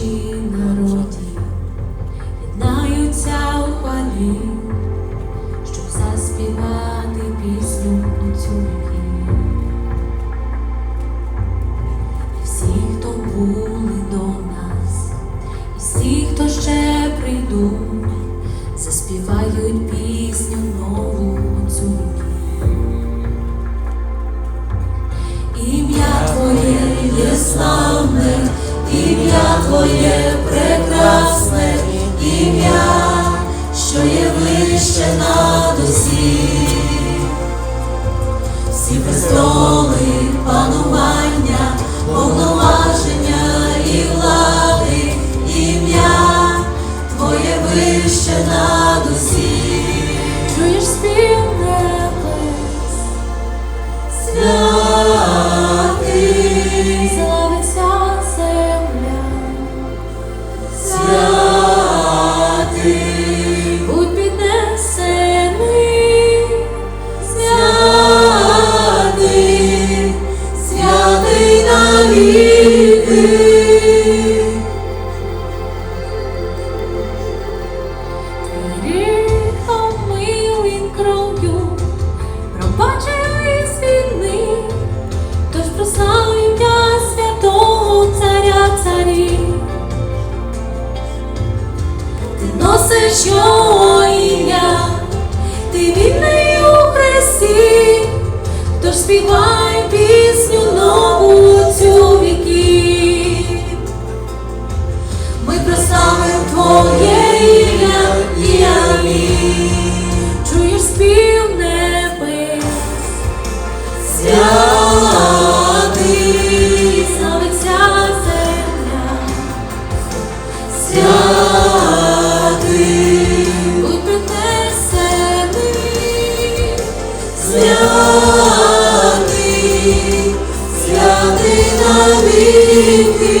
душі народів єднаються у хвалі, щоб заспівати пісню у цю віки. І всі, хто були до нас, і всі, хто ще прийдуть, заспівають пісню нову. Твоє прекрасне ім'я, що є вище над усіх. всі be one. святий навіки.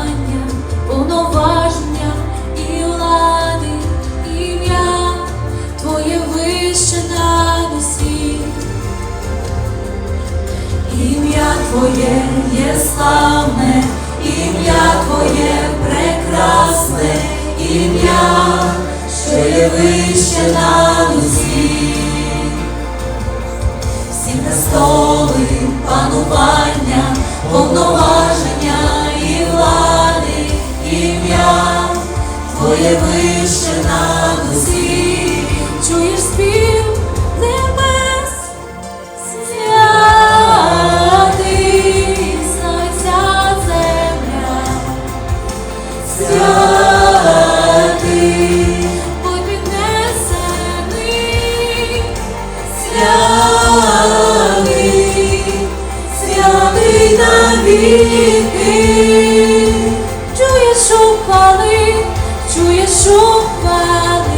Твоє є славне, ім'я Твоє прекрасне, ім'я, що є вище над усі, всі престоли панування, повноваження і влади, ім'я Твоє вище. Чує чуєш чує чуєш шукали.